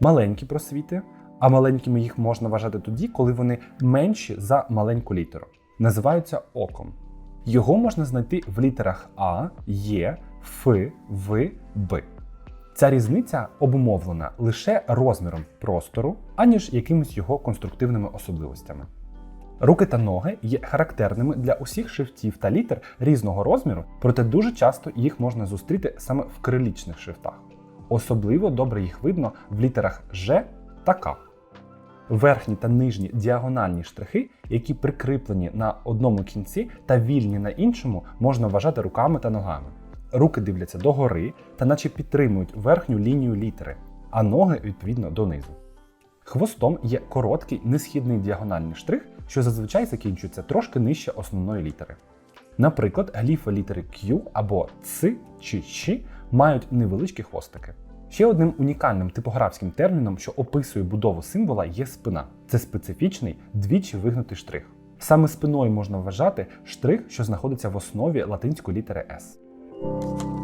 маленькі просвіти, а маленькими їх можна вважати тоді, коли вони менші за маленьку літеру. Називаються оком. Його можна знайти в літерах А, Є, Ф, В, Б. Ця різниця обумовлена лише розміром простору, аніж якимись його конструктивними особливостями. Руки та ноги є характерними для усіх шрифтів та літер різного розміру, проте дуже часто їх можна зустріти саме в кирилічних шрифтах. Особливо добре їх видно в літерах Ж та К. Верхні та нижні діагональні штрихи, які прикріплені на одному кінці та вільні на іншому, можна вважати руками та ногами. Руки дивляться догори та наче підтримують верхню лінію літери, а ноги відповідно донизу. Хвостом є короткий несхідний діагональний штрих, що зазвичай закінчується трошки нижче основної літери. Наприклад, гліфи літери Q або Ц чи Ч мають невеличкі хвостики. Ще одним унікальним типографським терміном, що описує будову символа, є спина. Це специфічний двічі вигнутий штрих. Саме спиною можна вважати штрих, що знаходиться в основі латинської літери S.